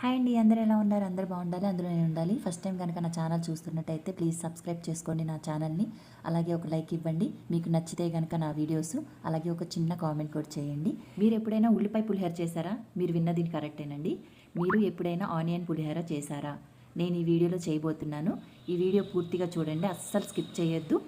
Hi అండి అందరూ ఎలా ఉన్నారు? అందరూ బాగుండాలి అందులో నేను ఉండాలి. ఫస్ట్ టైం కనుక నా ఛానల్ చూస్తున్నట్టయితే ప్లీజ్ సబ్స్క్రైబ్ చేసుకోండి నా ఛానల్ని. అలాగే ఒక లైక్ ఇవ్వండి. మీకు నచ్చితే కనుక నా వీడియోస్ అలాగే ఒక చిన్న కామెంట్ కూడా చేయండి. మీరు ఎప్పుడైనా ఉల్లిపాయ పులిహోర చేశారా? మీరు విన్నది కరెక్టేనండి మీరు ఎప్పుడైనా ఆనియన్ పులిహోర చేశారా? నేను ఈ వీడియోలో చేయబోతున్నాను. ఈ వీడియో పూర్తిగా చూడండి. అస్సలు స్కిప్ చేయొద్దు.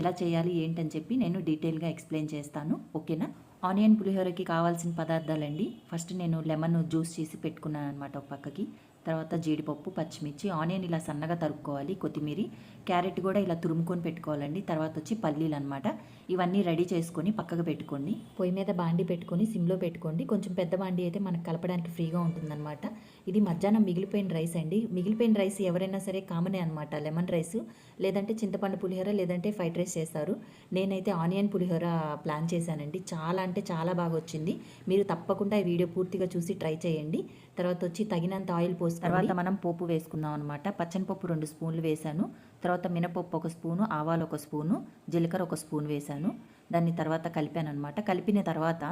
ఎలా చేయాలి ఏంటని చెప్పి నేను డీటెయిల్గా ఎక్స్ప్లెయిన్ చేస్తాను. ఓకేనా ఆనియన్ పులిహోరకి కావాల్సిన పదార్థాలండి. ఫస్ట్ నేను లెమన్ జ్యూస్ చేసి పెట్టుకున్నాను అనమాట ఒక పక్కకి. తర్వాత జీడిపప్పు పచ్చిమిర్చి ఆనియన్ ఇలా సన్నగా తరుక్కోవాలి. కొత్తిమీర క్యారెట్ కూడా ఇలా తురుముకొని పెట్టుకోవాలండి. తర్వాత వచ్చి పల్లీలు అనమాట ఇవన్నీ రెడీ చేసుకొని పక్కకు పెట్టుకోండి. పొయ్యి మీద బాండి పెట్టుకొని సిమ్లో పెట్టుకోండి. కొంచెం పెద్ద బాండి అయితే మనకు కలపడానికి ఫ్రీగా ఉంటుందన్నమాట. ఇది మధ్యాహ్నం మిగిలిపోయిన రైస్ అండి. మిగిలిపోయిన రైస్ ఎవరైనా సరే కామనే అనమాట లెమన్ రైస్ లేదంటే చింతపండు పులిహోర లేదంటే ఫ్రైడ్ రైస్ చేస్తారు. నేనైతే ఆనియన్ పులిహోర ప్లాన్ చేశానండి. చాలా అంటే చాలా బాగా వచ్చింది. మీరు తప్పకుండా ఈ వీడియో పూర్తిగా చూసి ట్రై చేయండి. తర్వాత వచ్చి తగినంత ఆయిల్ పోసి తర్వాత మనం పోపు వేసుకుందాం అనమాట పచ్చని పప్పు రెండు స్పూన్లు వేశాను తర్వాత మినపప్పు ఒక స్పూను ఆవాలు ఒక స్పూను జీలకర్ర ఒక స్పూన్ వేశాను దాన్ని తర్వాత కలిపాను అనమాట కలిపిన తర్వాత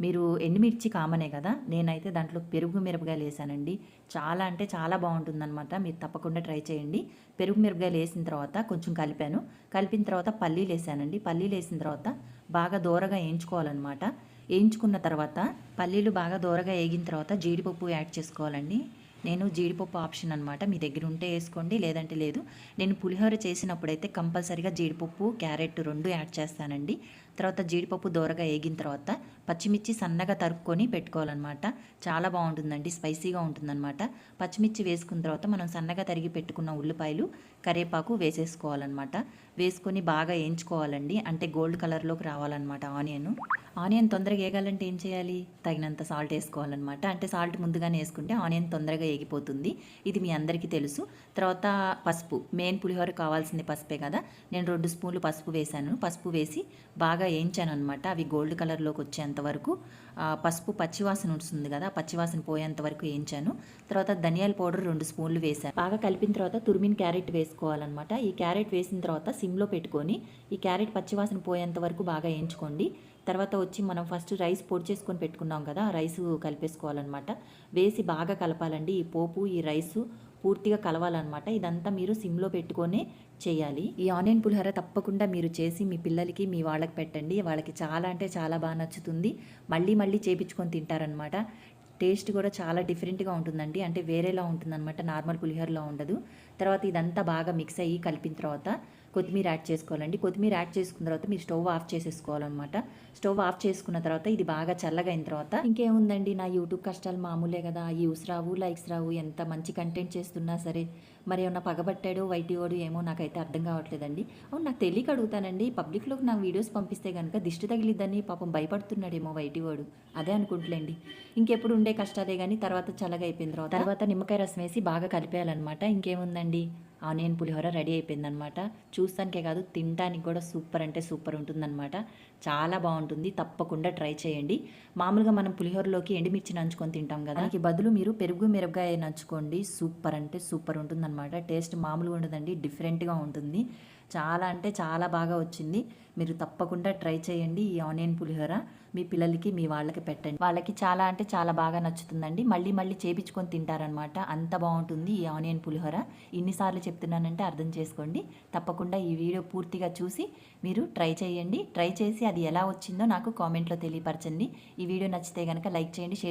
మీరు ఎండుమిర్చి కామనే కదా నేనైతే దాంట్లో పెరుగు మిరపకాయలు వేసానండి. చాలా అంటే చాలా బాగుంటుందన్నమాట మీరు తప్పకుండా ట్రై చేయండి. పెరుగు మిరపకాయలు వేసిన తర్వాత కొంచెం కలిపాను. కలిపిన తర్వాత పల్లీలు వేసానండి. పల్లీలు వేసిన తర్వాత బాగా దూరగా వేయించుకోవాలన్నమాట. వేయించుకున్న తర్వాత పల్లీలు బాగా దూరగా వేగిన తర్వాత జీడిపప్పు యాడ్ చేసుకోవాలండి. నేను జీడిపప్పు ఆప్షన్ అనమాట మీ దగ్గర ఉంటే వేసుకోండి లేదంటే లేదు. నేను పులిహోర చేసినప్పుడైతే కంపల్సరీగా జీడిపప్పు క్యారెట్ రెండు యాడ్ చేస్తానండి. తర్వాత జీడిపప్పు దోరగా వేగిన తర్వాత పచ్చిమిర్చి సన్నగా తరుక్కొని పెట్టుకోవాలన్నమాట. చాలా బాగుంటుందండి స్పైసీగా ఉంటుందన్నమాట. పచ్చిమిర్చి వేసుకున్న తర్వాత మనం సన్నగా తరిగి పెట్టుకున్న ఉల్లిపాయలు కరేపాకు వేసేసుకోవాలన్నమాట. వేసుకొని బాగా వేయించుకోవాలండి అంటే గోల్డ్ కలర్లోకి రావాలన్నమాట ఆనియన్. ఆనియన్ తొందరగా వేగాలంటే ఏం చేయాలి? తగినంత సాల్ట్ వేసుకోవాలన్నమాట. అంటే సాల్ట్ ముందుగానే వేసుకుంటే ఆనియన్ తొందరగా వేగిపోతుంది ఇది మీ అందరికీ తెలుసు. తర్వాత పసుపు. మెయిన్ పులిహోర కావాల్సింది పసుపే కదా. నేను రెండు స్పూన్లు పసుపు వేశాను. పసుపు వేసి బాగా వేయించాను అనమాట అవి గోల్డ్ కలర్లోకి వచ్చేంత వరకు పసుపు పచ్చివాసన ఉంటుంది కదా పచ్చివాసన పోయేంత వరకు వేయించాను తర్వాత ధనియాల పౌడర్ రెండు స్పూన్లు వేశాను. బాగా కలిపిన తర్వాత తురిమిన క్యారెట్ వేసుకోవాలన్నమాట. ఈ క్యారెట్ వేసిన తర్వాత సిమ్లో పెట్టుకొని ఈ క్యారెట్ పచ్చివాసన పోయేంత వరకు బాగా వేయించుకోండి తర్వాత వచ్చి మనం ఫస్ట్ రైస్ పొడి చేసుకొని పెట్టుకున్నాం కదా రైస్ కలిపేసుకోవాలన్నమాట. వేసి బాగా కలపాలండి ఈ పోపు ఈ రైసు. పూర్తిగా కలవాలన్నమాట. ఇదంతా మీరు సిమ్లో పెట్టుకొని చేయాలి. ఈ ఆనియన్ పులిహోర తప్పకుండా మీరు చేసి మీ పిల్లలకి మీ వాళ్ళకి పెట్టండి. వాళ్ళకి చాలా అంటే చాలా బాగా నచ్చుతుంది. మళ్ళీ మళ్ళీ చేపించుకొని తింటారనమాట టేస్ట్ కూడా చాలా డిఫరెంట్గా ఉంటుందండి. అంటే వేరేలా ఉంటుందన్నమాట. నార్మల్ పులిహోరలో ఉండదు. తర్వాత ఇదంతా బాగా మిక్స్ అయ్యి కలిపిన తర్వాత కొత్తిమీర యాడ్ చేసుకోవాలండి. కొత్తిమీర యాడ్ చేసుకున్న తర్వాత మీరు స్టవ్ ఆఫ్ చేసేసుకోవాలన్నమాట. స్టవ్ ఆఫ్ చేసుకున్న తర్వాత ఇది బాగా చల్లగా అయిన తర్వాత ఇంకేముందండి? నా యూట్యూబ్ కష్టాలు మామూలే కదా. వ్యూస్ రావు లైక్స్ రావు. ఎంత మంచి కంటెంట్ చేస్తున్నా సరే మరి ఏమన్నా పగబట్టాడో వైటీవాడు ఏమో నాకైతే అర్థం కావట్లేదండి. అవును నాకు తెలియక అడుగుతానండి. పబ్లిక్లోకి నాకు వీడియోస్ పంపిస్తే కనుక దిష్టి తగిలిద్దని పాపం భయపడుతున్నాడేమో వైటీవాడు. అదే అనుకుంటులేండి ఇంకెప్పుడు ఉండే కష్టాలే కానీ తర్వాత చల్లగా అయిపోయిన తర్వాత తర్వాత నిమ్మకాయ రసం వేసి బాగా కలిపేయాలన్నమాట. ఇంకేముందండి? ఆనియన్ పులిహోర రెడీ అయిపోయిందనమాట. చూస్తానికే కాదు తినడానికి కూడా సూపర్ అంటే సూపర్ ఉంటుందన్నమాట చాలా బాగుంటుంది తప్పకుండా ట్రై చేయండి. మామూలుగా మనం పులిహోరలోకి ఎండుమిర్చి నంచుకొని తింటాం కదా. దానికి బదులు మీరు పెరుగు మిరపకాయ నంచుకోండి. సూపర్ అంటే సూపర్ ఉంటుందన్నమాట టేస్ట్ మామూలుగా ఉండదండి డిఫరెంట్గా ఉంటుంది. చాలా అంటే చాలా బాగా వచ్చింది. మీరు తప్పకుండా ట్రై చేయండి ఈ ఆనియన్ పులిహోర. మీ పిల్లలకి మీ వాళ్ళకి పెట్టండి. వాళ్ళకి చాలా అంటే చాలా బాగా నచ్చుతుందండి. మళ్ళీ మళ్ళీ చేపించుకొని తింటారనమాట అంత బాగుంటుంది ఈ ఆనియన్ పులిహోర. ఇన్నిసార్లు చెప్తున్నానంటే అర్థం చేసుకోండి. తప్పకుండా ఈ వీడియో పూర్తిగా చూసి మీరు ట్రై చేయండి. ట్రై చేసి అది ఎలా వచ్చిందో నాకు కామెంట్లో తెలియపరచండి. ఈ వీడియో నచ్చితే కనుక లైక్ చేయండి షేర్